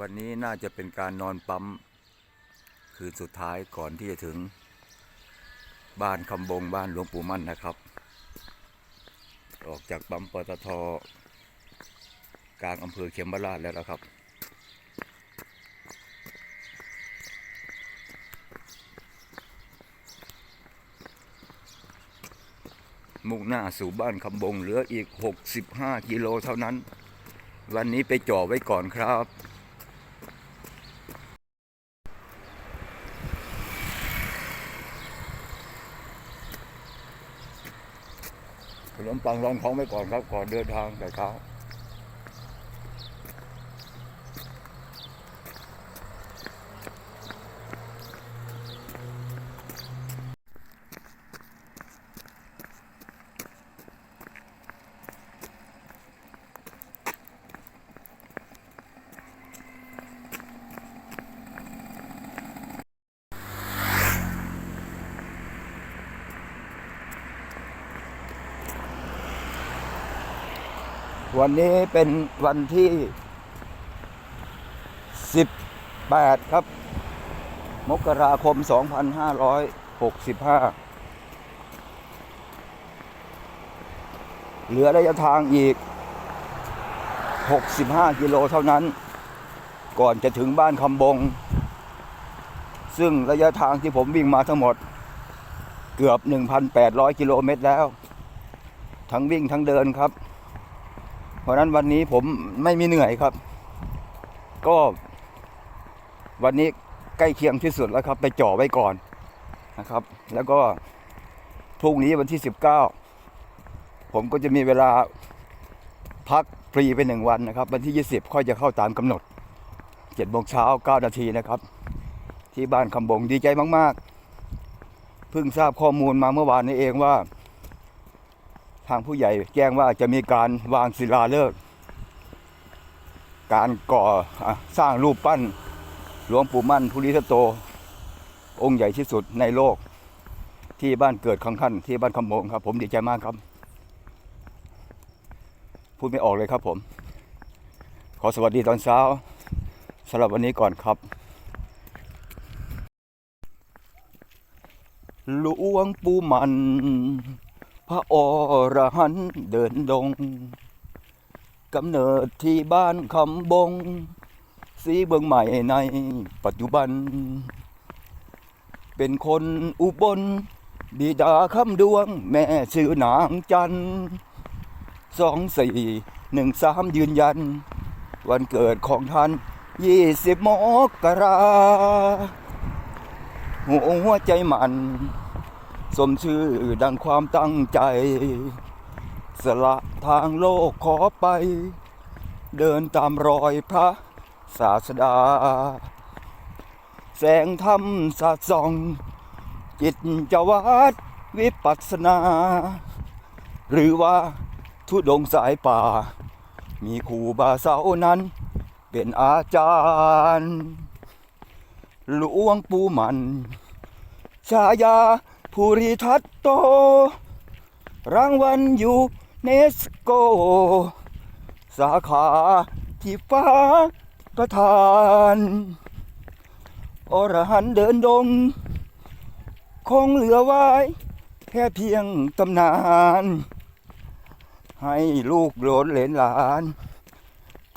วันนี้น่าจะเป็นการนอนปั๊ม คืนสุดท้ายก่อนที่จะถึง บ้านคำบงบ้านหลวงปู่มั่นนะครับ ออกจากปั๊มปตทกลางอำเภอเขมราชแล้วนะครับ มุ่งหน้าสู่บ้านคำบงเหลืออีก 65 กิโลเท่านั้น วันนี้ไปจ่อไว้ก่อนครับ ตังรองท้องไว้ก่อนครับก่อนเดินทางแต่เช้า วันนี้เป็นวันที่ 18 ครับ มกราคม 2565 เหลือระยะทางอีก 65 กิโลเท่านั้น ก่อนจะถึงบ้านคำบง ซึ่งระยะทางที่ผมวิ่งมาทั้งหมด เกือบ 1,800 กิโลเมตรแล้ว ทั้งวิ่งทั้งเดินครับ เพราะนั้นวันนี้ผมไม่มีเหนื่อยครับ ก็ วันนี้ใกล้เคียงที่สุดแล้วครับ ไปจ่อไว้ก่อนนะครับ แล้วก็พรุ่งนี้วันที่ 19 ผมก็จะมีเวลาพักฟรีไปหนึ่งวันนะครับ วันที่ 20 ค่อยจะเข้าตามกำหนด7โมงเช้า9นาทีนะครับ ที่บ้านคำบงดีใจมาก ๆ เพิ่งทราบข้อมูลมาเมื่อวานนี้เองว่า ทางผู้ใหญ่แจ้งว่าจะมีการวางศิลาฤกษ์การก่อสร้างรูปปั้นหลวงปู่มั่นภูริทัตโต องค์ใหญ่ที่สุดในโลกที่บ้านเกิดของท่านที่บ้านคำมงครับ ผมดีใจมากครับ พูดไม่ออกเลยครับผม ขอสวัสดีตอนเช้าสำหรับวันนี้ก่อนครับหลวงปู่มัน ระอรหันต์เดินดงกำเนิดที่บ้านคำบง สีเบืองใหม่ในปัจจุบัน เป็นคนอุบล บิดาคำดวง แม่ชื่อนางจันสองสี่หนึ่งสามยืนยัน วันเกิดของท่านยี่สิบมกราหัวใจมัน สมชื่อดังความตั้งใจ สละทางโลกขอไป เดินตามรอยพระศาสดา แสงธรรมสาดส่อง จิตจวัดวิปัสสนา หรือว่าทุดงสายป่า มีครูบาเสานั้น เป็นอาจารย์ หลวงปู่มัน ชายา ภูริทัตโต รางวัลยูเนสโก สาขาที่ฟ้าประทานอรหันเดินดง คงเหลือไว้ แค่เพียงตำนาน ให้ลูกหลนเหลนหลาน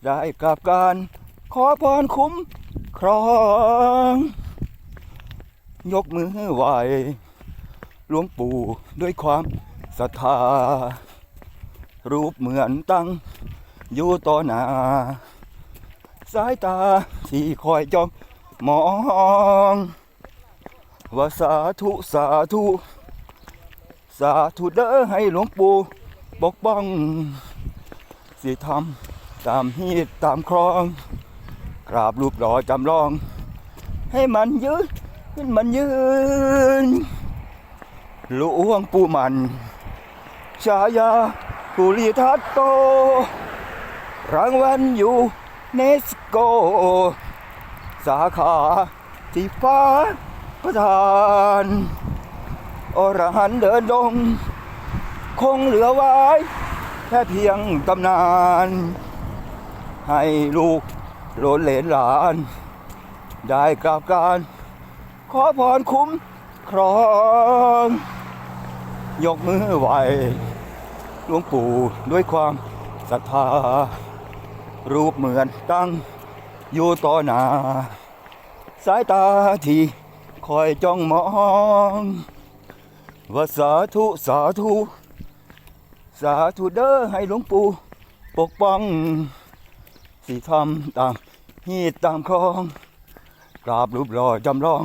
ได้กราบการขอพรคุ้มครอง ยกมือไหว หลวงปู่ด้วยความศรัทธา รูปเหมือนตั้ง อยู่ต่อหน้า สายตาที่คอยจ้องมอง ว่าสาธุสาธุ สาธุเด้อให้หลวงปู่ปกป้อง สิทำตามฮีตตามครอง กราบรูปหล่อจำลอง ให้มันยืน ให้มันยืน หลวงปู่มันชายาภูริทัตโต รางวัลอยู่เนสโก สาขาที่ฟ้าประทานอรหันต์เดินดง คงเหลือไว้ แค่เพียงตำนาน ให้ลูกโลนเหลนหลาน ได้กราบการ ขอพรคุ้มครอง ยกมือไหวหลวงปู่ด้วยความศรัทธา รูปเหมือนตั้งอยู่ต่อหน้า สายตาที่คอยจ้องมองว่าสาธุสาธุ สาธุเด้อให้หลวงปู่ปกป้อง สิทำตามฮีตตามคลอง กราบรูปรอยจำลอง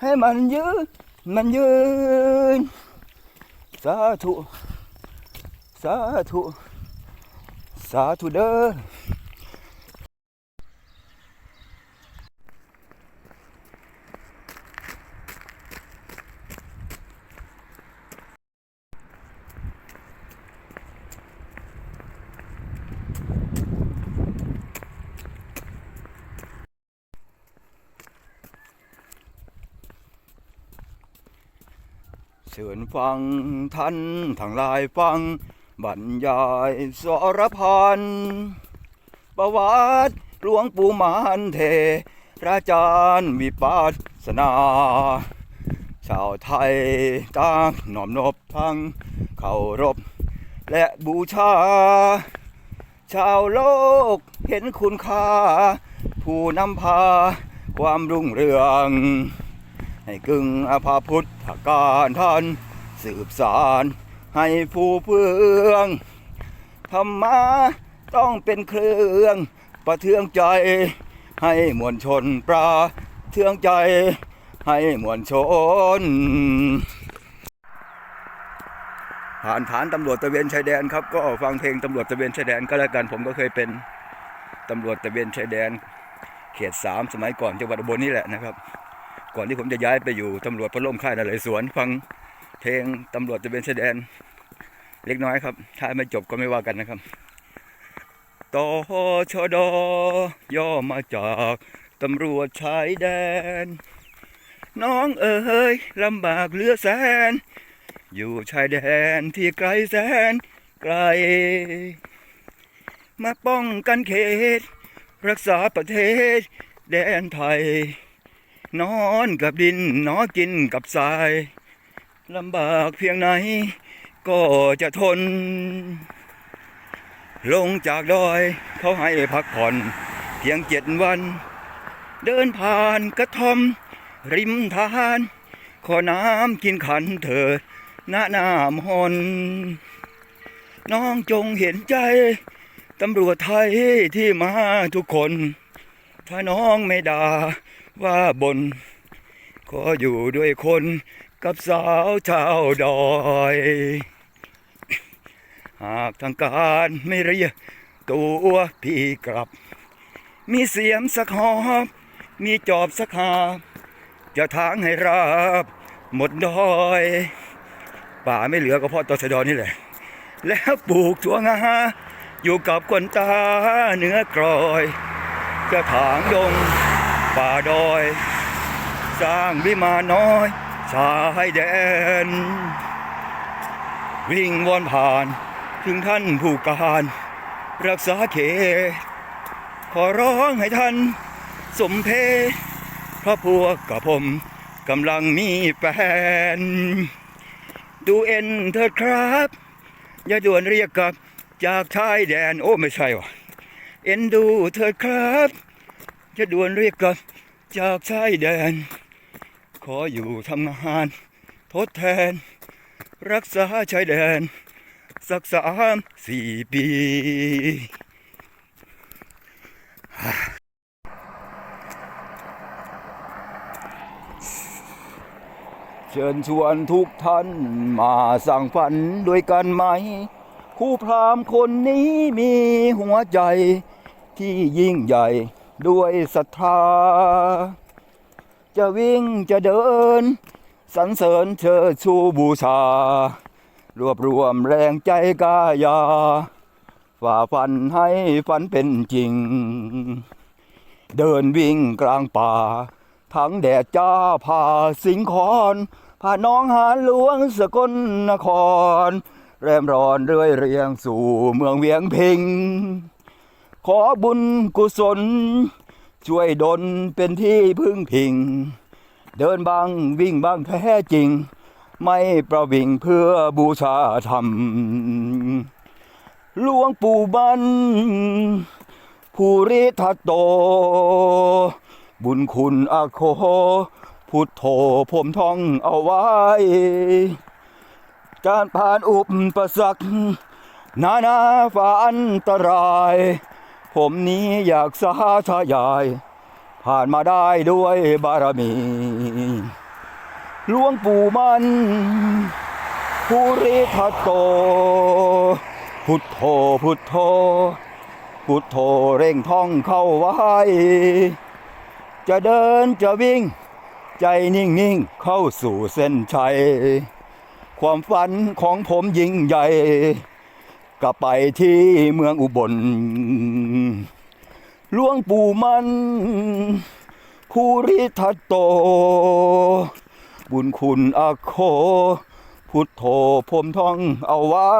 ให้มันยืนมันยืน สาธุ สาธุ สาธุเด้อ ฟังท่านทั้งหลายฟัง บรรยายสรพันประวัติหลวงปู่มานเทราจารย์วิปัสสนา ชาวไทยต่างน้อมนบทั้งเคารพ และบูชา ชาวโลกเห็นคุณค่า ผู้นำพาความรุ่งเรือง ให้กึ่งอภาพุทธการท่าน สืบสารให้ผู้เพื่องธรรมะต้องเป็นเครื่องประเทืองใจ ให้มวลชนปราเทืองใจ ให้มวลชน ผ่านฐานตำรวจตะเวนชายแดนครับ ก็ฟังเพลงตำรวจตะเวนชายแดนก็แล้วกันผมก็เคยเป็นตำรวจตะเวนชายแดน เขตสามสมัยก่อนจังหวัดอุบลนี่แหละนะครับ ก่อนที่ผมจะย้ายไปอยู่ตำรวจพระล่มค่ายนเรศวรฟัง เพลงตำรวจตระเวนชายแดนเล็กน้อยครับ ถ้าไม่จบก็ไม่ว่ากันนะครับตชดย่อมาจากตำรวจชายแดน น้องเอ๋ยลำบากเหลือแสน อยู่ชายแดนที่ไกลแสนไกล มาป้องกันเขต รักษาประเทศ แดนไทย นอนกับดินนอนกินกับทราย ลำบากเพียงไหน ก็จะทน ลงจากดอยเขาให้พักผ่อน เพียงเจ็ดวัน เดินผ่านกระท่อม ริมทาน ขอน้ำกินขันเถิดหน้าหน้ามนน้องจงเห็นใจ ตำรวจไทยที่มาทุกคน ถ้าน้องไม่ด่าว่าบน ขออยู่ด้วยคน กับสาวชาวดอย หากทางการไม่เรียกตัวพี่กลับ มีเสียมสักหอบ มีจอบสักหาจะทางให้ราบ หมดดอย ป่าไม่เหลือก็เพราะตชดอนี่แหละ แล้วปลูกถั่วงาอยู่กับคนตาเหนือกรอยจะถางดง ป่าดอย สร้างวิมานน้อย ชายแดน วิ่งวนผ่าน ถึงท่านผู้การ รักษาเขต ขอร้องให้ท่าน สมเพชพระพวกกับผมกำลังมีแฟน ดูเอ็นเถิดครับ อย่าด่วนเรียกกลับจากชายแดน โอ้ไม่ใช่วะเอ็นดูเถิดครับอย่าด่วนเรียกกลับจากชายแดน ขออยู่ทำงานทดแทน รักษาชายแดน สักสามสี่ปี เชิญชวนทุกท่านมาสั่งฝันด้วยกันไหมคู่พรามคนนี้มีหัวใจที่ยิ่งใหญ่ด้วยศรัทธา จะวิ่งจะเดินสรรเสริญเชิดชูบูชา รวบรวมแรงใจกายา ฝ่าฟันให้ฝันเป็นจริง เดินวิ่งกลางป่า ทั้งแดดจ้าผ่าสิงคอนผ่าน้องหานหลวงสกลนคร แรมร้อนเรื่อยเรียงสู่เมืองเวียงพิง ขอบุญกุศล ช่วยดลเป็นที่พึ่งพิง เดินบ้างวิ่งบ้างแท้จริง ไม่ประวิงเพื่อบูชาธรรมหลวงปู่บันภูริทัตโต บุญคุณอาโค พุทโธผมท่องเอาไว้ การผ่านอุปสรรคนานาฝ่าอันตราย ผมนี้อยากสาธยาย ผ่านมาได้ด้วยบารมีหลวงปู่มันภูริทัตโต พุทโธพุทโธ พุทโธเร่งท่องเข้าไว้ จะเดินจะวิ่ง ใจนิ่งนิ่งเข้าสู่เส้นชัย ความฝันของผมยิ่งใหญ่ กลับไปที่เมืองอุบลหลวงปู่มันภูริทัตโต บุญคุณอาโค พุทโธผมท่องเอาไว้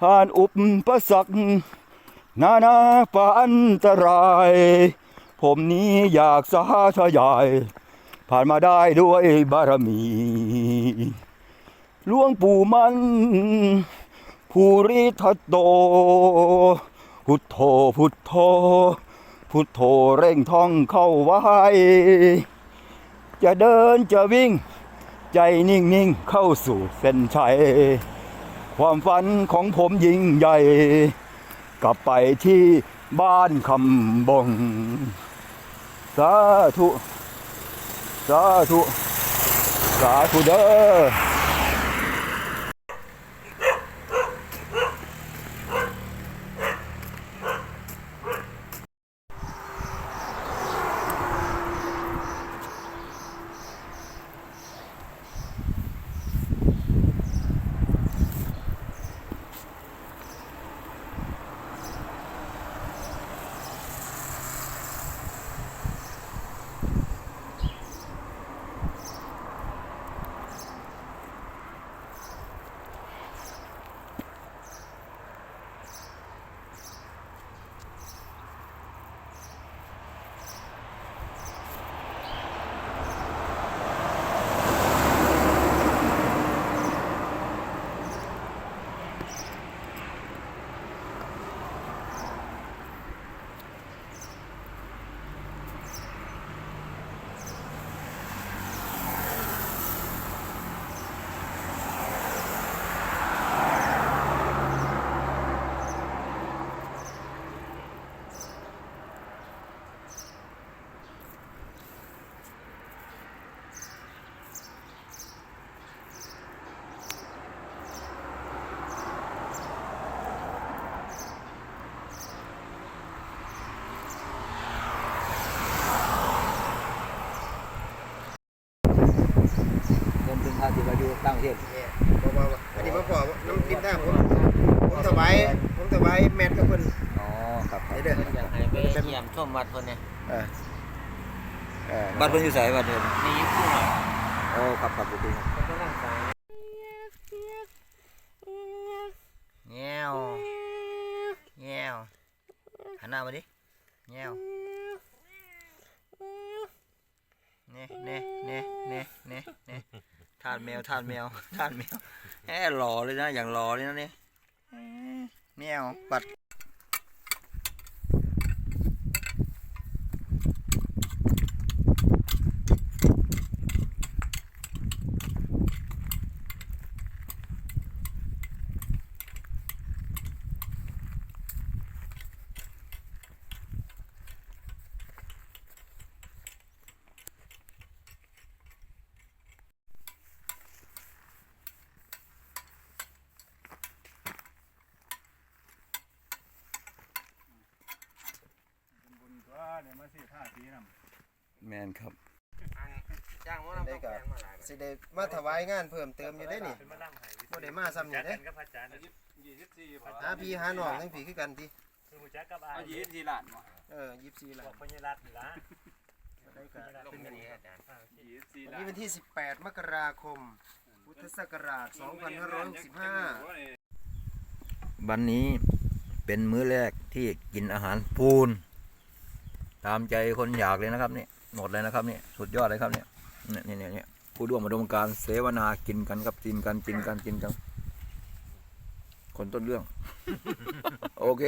ผ่านอุปสรรคนานาฝันตราย ผมนี้อยากสาธยาย ผ่านมาได้ด้วยบารมีหลวงปู่มัน ภูริทัตโต พุทโธพุทโธ พุทโธเร่งท่องเข้าไว้ จะเดินจะวิ่ง ใจนิ่งนิ่งเข้าสู่เส้นชัย ความฝันของผมยิ่งใหญ่ กลับไปที่บ้านคำบง สาธุ สาธุ สาธุเด้อ เทศบอกว่าอันนี้มาพอน้ำริมทางผมผมถวายผมถวายแมทกับเพิ่นอ๋อครับครับนี่เด้ออยากให้ไปเยี่ยมชมวัดเพิ่นเนี่ยเออเออบัตรเพิ่นอยู่ไสบัตรเพิ่นในญี่ปุ่นอะโอ้ครับครับดีครับเพิ่นกำลังสร้างแง่วแง่วหันหน้ามาดิแง่วเน่เน่เน่เน่เน่เน่ ทานแมวทานแมวทานแมวแหมหล่อเลยนะอย่างหล่อเลยนะเนี่ยแมวปัด แมนครับจ้างว่าเราต้องแพงมาหลายสิได้มาถวายงานเพิ่มเติมอยู่ได้นี่บ่ได้มาซ้ำนี่เด้หาพี่หาน้องทั้งพี่คือกันติหูจักกับอาเอายยีที่หลานวะเออ24ล้าบอกนพญรัตน์นี่ละได้ก็เป็นอย่างนี้อาจารย์ยีที่วันหลานี้นวันที่ 18 มกราคม พุทธศักราช 2565วันนี้เเป็นมื้อแรกที่กินอาหารปูน ตามใจคนอยากเลยนะครับนี่หมดเลยนะครับนี่สุดยอดเลยครับเนี่ยเนี่ยเนี่ยเนี่ยผู้ร่วมมาดมการเสวนากินกันครับกินกันกินกันกินกันคนต้นเรื่อง โอเค